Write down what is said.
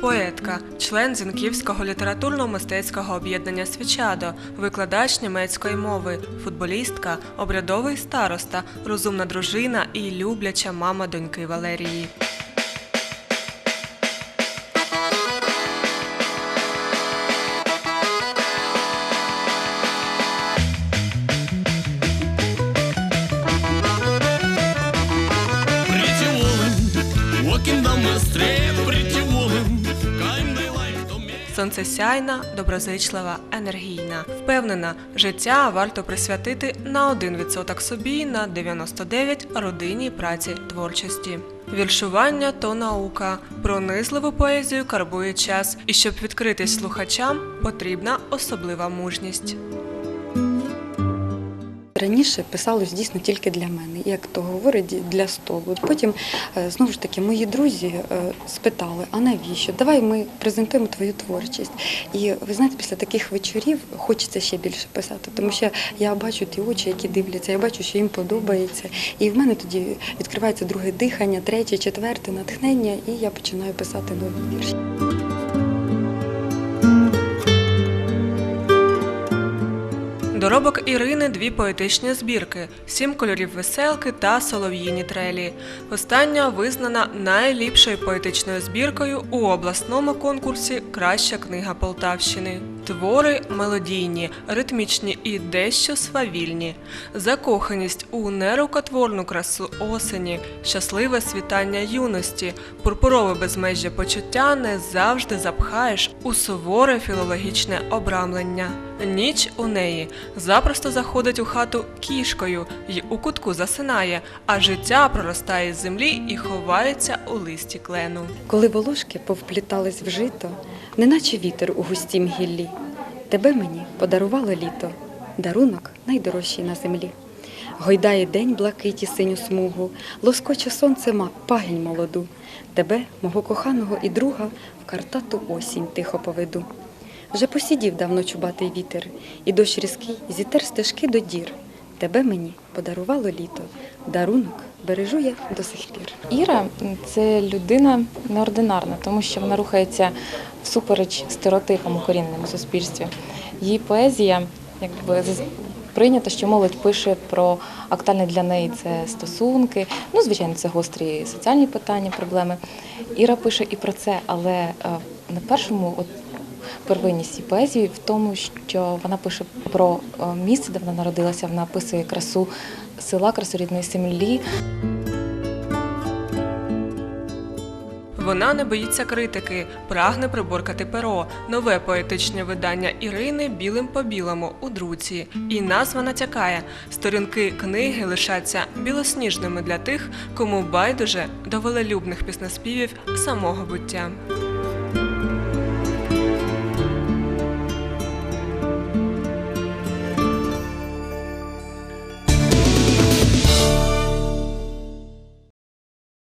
Поетка, член Зінківського літературно-мистецького об'єднання Свічадо, викладач німецької мови, футболістка, обрядовий староста, розумна дружина і любляча мама доньки Валерії. Pretty Сонцесяйна, доброзичлива, енергійна. Впевнена, життя варто присвятити на 1% собі, на 99 родині, праці, творчості. Віршування то наука. Пронизливу поезію карбує час, і щоб відкритись слухачам, потрібна особлива мужність. Раніше писалось дійсно тільки для мене, як то говорить, для столу. Потім е, знову ж таки мої друзі е, спитали, а навіщо? Давай ми презентуємо твою творчість. І ви знаєте, після таких вечорів хочеться ще більше писати, тому що я бачу ті очі, які дивляться, я бачу, що їм подобається. І в мене тоді відкривається друге дихання, третє, четверте натхнення, і я починаю писати нові вірші. Доробок Ірини дві поетичні збірки: сім кольорів веселки та солов'їні трелі. Остання визнана найліпшою поетичною збіркою у обласному конкурсі Краща книга Полтавщини. Твори мелодійні, ритмічні і дещо свавільні. Закоханість у нерукотворну красу осені, щасливе світання юності, пурпурове безмежжя почуття не завжди запхаєш у суворе філологічне обрамлення. Ніч у неї запросто заходить у хату кішкою й у кутку засинає, а життя проростає з землі і ховається у листі клену. Коли волошки повплітались в жито, неначе вітер у густім гіллі, тебе мені подарувало літо, дарунок найдорожчий на землі. Гойдає день блакиті синю смугу, лоскоче сонце ма пагінь молоду. Тебе, мого коханого і друга, в картату осінь тихо поведу. Вже посідів давно чубатий вітер, і дощ різкий зітер стежки до дір. Тебе мені подарувало літо, дарунок бережу я до сих пір. Іра це людина неординарна, тому що вона рухається всупереч стереотипам у суспільстві. Її поезія, якби прийнято, що молодь пише про актуальне для неї це стосунки. Ну, звичайно, це гострі соціальні питання, проблеми. Іра пише і про це, але е, на першому от, первинність її поезії в тому, що вона пише про е, місце, де вона народилася, вона описує красу села, красу рідної землі. Вона не боїться критики, прагне приборкати перо. Нове поетичне видання Ірини білим по білому у друці. І назва натякає: сторінки книги лишаться білосніжними для тих, кому байдуже до волелюбних піснеспівів самого буття.